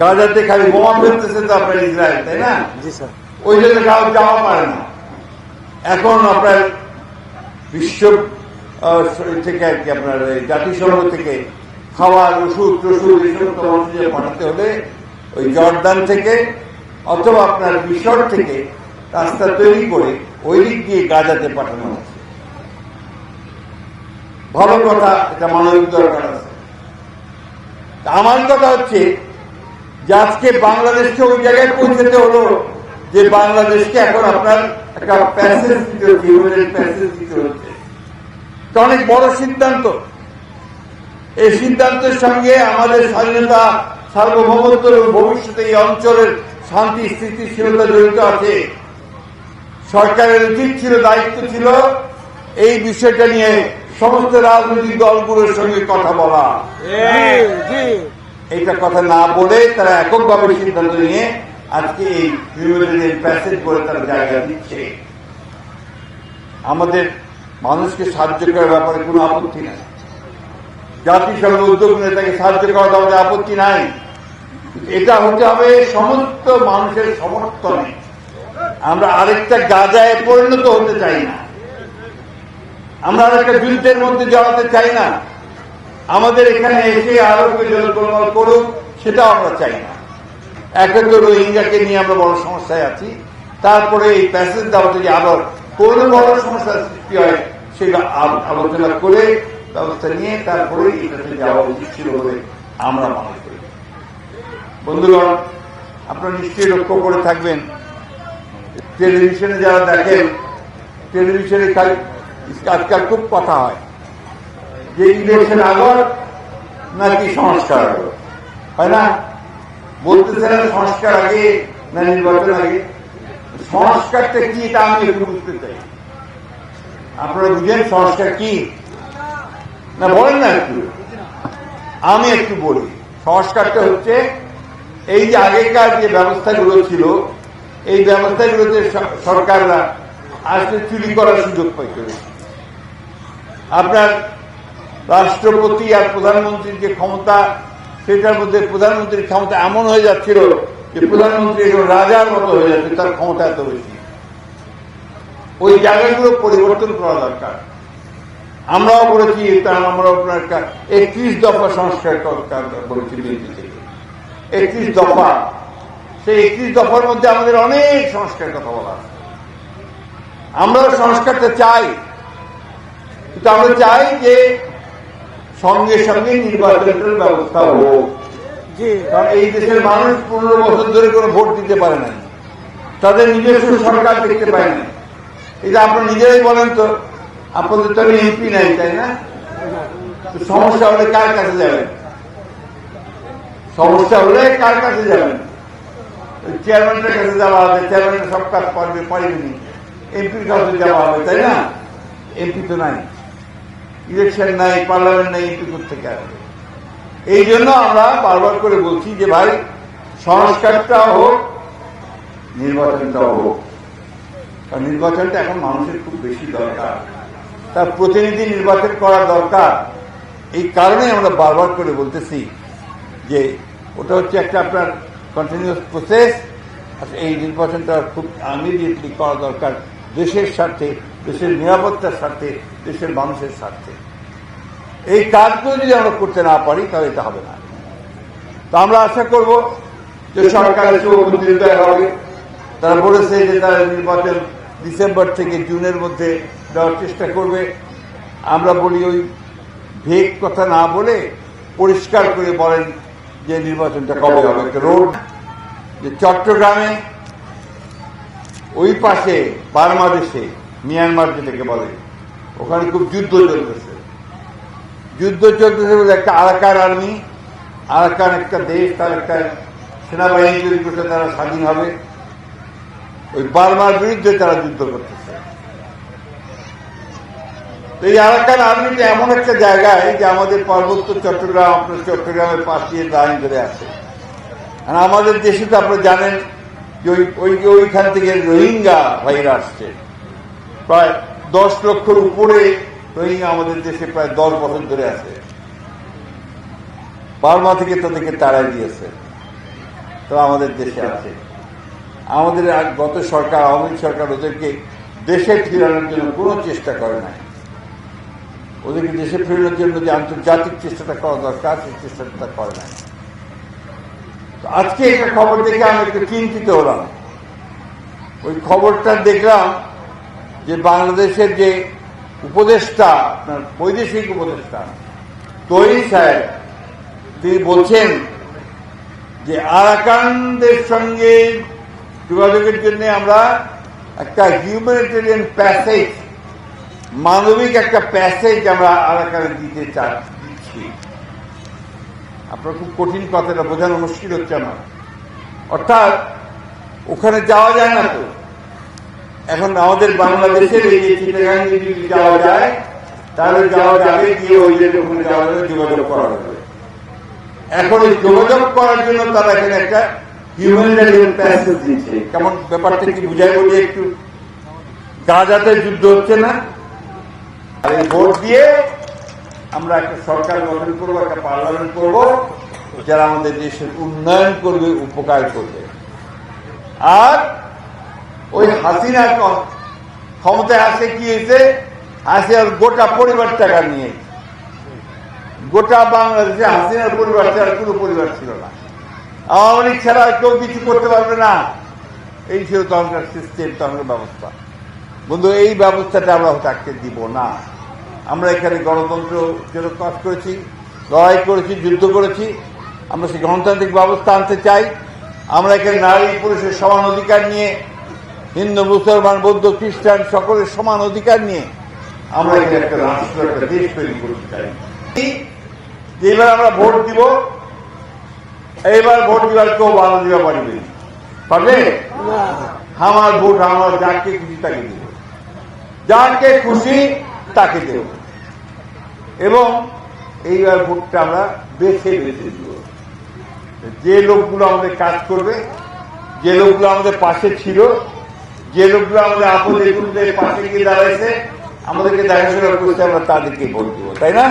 গাজাতে খালি বোমা ফেলতেছে তো আপনার ইসরায়েল তাই না? ওই জন্য কাউ যাওয়া পারে না। এখন আপনার বিশ্ব থেকে আর কি আপনার জাতিসংঘ থেকে খাওয়ার ওষুধ টষুধ সমস্ত মানুষদের পাঠাতে হলে ওই জর্দান থেকে অথবা আপনার মিশর থেকে রাস্তা তৈরি করে ওই দিক দিয়ে গাজাতে পাঠানো হচ্ছে। ভালো কথা এটা মানবিক দরকার আছে। আমার কথা হচ্ছে যে আজকে বাংলাদেশকে ওই জায়গায় পৌঁছাতে হলো, যে বাংলাদেশকে এখন আপনার একটা প্যাসেজ দিতে হচ্ছে অনেক বড় সিদ্ধান্ত। এই সিদ্ধান্তের সঙ্গে আমাদের স্বাধীনতা সার্বভৌমত্ব এবং ভবিষ্যতে এই অঞ্চলের শান্তি, স্থিতিশীলতা জড়িত আছে। সরকারের উচিত ছিল, দায়িত্ব ছিল এই বিষয়টা নিয়ে সমস্ত রাজনৈতিক দলগুলোর সঙ্গে কথা বলা। এইটা কথা না বলে তারা এককভাবে সিদ্ধান্ত নিয়ে আজকে এই হিউম্যানিটেরিয়ান প্যাসেজ করে তারা জায়গা দিচ্ছে। আমাদের মানুষকে সাহায্য করার ব্যাপারে কোনো আপত্তি নাই। জাতিসংঘ উদ্যোগ নিয়ে তাকে সাহায্য করার আমাদের আপত্তি নাই। এটা হতে হবে সমস্ত মানুষের সমর্থনে। আমরা আরেকটা গাজায় পরিণত হতে চাই না। আমরা আরেকটা যুদ্ধের মধ্যে জড়াতে চাই না। আমাদের এখানে এসে আরও জলপ্রবাহ করুক সেটাও আমরা চাই না। একে তো রোহিঙ্গাকে নিয়ে আমরা বড় সমস্যায় আছি। তারপরে এই প্যাসেজ দেওয়া থেকে আবার কোন বড় সমস্যার সৃষ্টি হয়, সেটা আলোচনা করে ব্যবস্থা নিয়ে তারপরে এটাতে যাওয়া উচিত ছিল বলে আমরা মনে করি। বন্ধুগণ, আপনারা নিশ্চয়ই লক্ষ্য করে থাকবেন, টেলিভিশনে যারা দেখেন, টেলিভিশনে আজকাল খুব কথা হয়। যে ইলেকশন আগর নাকি সংস্কার আগর? হয় না? বলতেছে না সংস্কার আগে না নির্বাচন আগে? সংস্কারটা কি এটা আমি একটু বুঝতে চাই। আপনারা বুঝেন সংস্কার কি? না বলেন না একটু। আমি একটু বলি। সংস্কারটা হচ্ছে এই যে আগেকার যে ব্যবস্থাগুলো ছিল, এই ব্যবস্থাগুলোতে সরকাররা আজকে চুরি করার সুযোগ পাইতে আপনার রাষ্ট্রপতি আর প্রধানমন্ত্রীর যে ক্ষমতা, সেটার মধ্যে প্রধানমন্ত্রীর ক্ষমতা এমন হয়ে যাচ্ছিল যে প্রধানমন্ত্রী এখন রাজার মতো হয়ে যাচ্ছে, তার ক্ষমতা এত বেশি। ওই জায়গাগুলো পরিবর্তন করা দরকার। আমরাও করেছি তার আমরা আপনার একত্রিশ দফা সংস্কার দরকার বিএনপি থেকে। একত্রিশ দফা। সেই একত্রিশ দফার মধ্যে আমাদের অনেক সংস্কার কথা বলা আছে। আমরাও সংস্কারটা চাই। কিন্তু আমরা চাই যে সঙ্গে সঙ্গে নির্বাচনের ব্যবস্থা হোক। কারণ এই দেশের মানুষ পনেরো বছর ধরে কোনো ভোট দিতে পারে না তাদের নিজস্ব সরকার দেখতে পায় না এটা আপনারা নিজেরাই বলেন তো আপনাদের তো আমি এমপি নাই তাই না? সমস্যা হলে কার কাছে যাবেন? সমস্যা হলে কার কাছে যাবেন? চেয়ারম্যানের কাছে যাওয়া হবে চেয়ারম্যান সব কাজ পারবে পারিবেনি এমপির কাছে যাওয়া হবে তাই না? এমপি তো নাই। ইলেকশন নাই, পার্লামেন্ট নাই এমপি থেকে আসবে। এই জন্য আমরা বারবার করে বলছি যে ভাই, সংস্কারটা হোক নির্বাচনটাও হোক। কারণ নির্বাচনটা এখন মানুষের খুব বেশি দরকার। তার প্রতিনিধি নির্বাচন করা দরকার। এই কারণেই আমরা বারবার করে বলতেছি যে ওটা হচ্ছে একটা আপনার কন্টিনিউয়াস প্রসেস এই নির্বাচনটা খুব ইমিডিয়েটলি করা দরকার। দেশের স্বার্থে দেশের নিরাপত্তার স্বার্থে দেশের মানুষের স্বার্থে। এই কাজগুলো যদি আমরা করতে না পারি তাহলে এটা হবে না। তো আমরা আশা করব যে সরকারের শুভবুদ্ধিতা হবে। তারা বলেছে যে তারা নির্বাচন ডিসেম্বর থেকে জুনের মধ্যে দেওয়ার চেষ্টা করবে। আমরা বলি ওই ভেগ কথা না বলে পরিষ্কার করে বলেন যে নির্বাচনটা কবে হবে। একটা রোড যে চট্টগ্রামে ওই পাশে বাংলাদেশে মিয়ানমার যেটাকে বলে, ওখানে খুব যুদ্ধ চলতেছে। যুদ্ধ চলতেছে বলে একটা আরাকার আর্মি আরাকান একটা দেশ, তার একটা সেনাবাহিনী তৈরি করতে তারা স্বাধীন হবে। ওই বার্মার বিরুদ্ধে তারা যুদ্ধ করতেছে। তো এই আরাকান আর্মিটা এমন একটা জায়গায় যে আমাদের পার্বত্য চট্টগ্রাম, আপনার চট্টগ্রামের পাশ দিয়ে লাইন ধরে আছে। আর আমাদের দেশে তো আপনারা জানেন যে ওই ওইখান থেকে রোহিঙ্গা ভাইরা আসছে। প্রায় দশ লক্ষর উপরে রোহিঙ্গা আমাদের দেশে প্রায় দশ বছর ধরে আছে। বার্মা থেকে তাদেরকে তাড়াই দিয়েছে। তো আমাদের দেশে আছে। আমাদের গত সরকার, আওয়ামী সরকার ওদেরকে দেশে ফিরানোর জন্য কোনো চেষ্টা করে নাই। ওদেরকে দেশে ফেরানোর জন্য যে আন্তর্জাতিক চেষ্টাটা করা দরকার, সেই চেষ্টাটা করে নাই। আজকে একটা খবর দেখে আমি একটু চিন্তিত হলাম। ওই খবরটা দেখলাম যে বাংলাদেশের যে উপদেষ্টা, আপনার বৈদেশিক উপদেষ্টা, তৈরি সাহেব, তিনি বলছেন যে আরাকানদের সঙ্গে যোগাযোগের জন্য আমরা একটা হিউম্যানিটেরিয়ান প্যাসেজ মানবিক একটা প্যাসেজ আমরা আরাকানে দিতে চা দিচ্ছি। আপনার খুব কঠিন কথাটা বোঝানো মুশকিল হচ্ছে আমার। অর্থাৎ ওখানে যাওয়া যায় না তো? এখন আমাদের বাংলাদেশের এই যে যদি যাওয়া যায়, তাহলে যাওয়া যাবে গিয়ে ওই যে ওখানে যাওয়া যাবে যোগাযোগ করা যাবে এখন ওই যোগাযোগ করার জন্য তারা এখানে একটা হিউম্যানিটারিয়ান প্যাসেজ দিচ্ছে কেমন ব্যাপারটা কি বুঝাই বলি একটু? গাজাতে যুদ্ধ হচ্ছে না, আর এই ভোট দিয়ে আমরা একটা সরকার গঠন করব, একটা পার্লামেন্ট করব, যারা আমাদের দেশের উন্নয়ন করবে, উপকার করবে। আর ওই হাসিনা ক- ক্ষমতায় আসে কি হয়েছে? আসে ওর গোটা পরিবার টাকা নিয়ে। গোটা বাংলাদেশে হাসিনার পরিবার ছাড়া কোনো পরিবার ছিল না। আওয়ামী লীগ ছাড়া কেউ কিছু করতে পারবে না। এই ছিল তখনকার সিস্টেম তখনকার ব্যবস্থা। বন্ধু, এই ব্যবস্থাটা আমরা থাকতে দিব না। আমরা এখানে গণতন্ত্র জন্য কাজ করেছি, লড়াই করেছি, যুদ্ধ করেছি, আমরা সেই গণতান্ত্রিক ব্যবস্থা আনতে চাই। আমরা এখানে নারী পুরুষের সমান অধিকার নিয়ে হিন্দু মুসলমান বৌদ্ধ খ্রিস্টান সকলের সমান অধিকার নিয়ে আমরা এখানে একটা রাষ্ট্র একটা দেশ তৈরি করতে চাই এবার আমরা ভোট দিব। এইবার ভোট দিবার কেউ ভালো দিবা পারবে পারবে? আমার ভোট আমার যাকে খুশি তাকে দেব। যাকে খুশি তাকে দেব। এবং এইবার ভোটটা আমরা বেছে বেছে দিব। যে লোকগুলো আমাদের কাজ করবে যে লোকগুলো আমাদের পাশে ছিল যে লোকগুলো আমাদের আপদে বিপদে পাশে গিয়ে দাঁড়াইছে, আমাদেরকে দেখাশোনা করতে আমরা তাদেরকে বলব তাই না?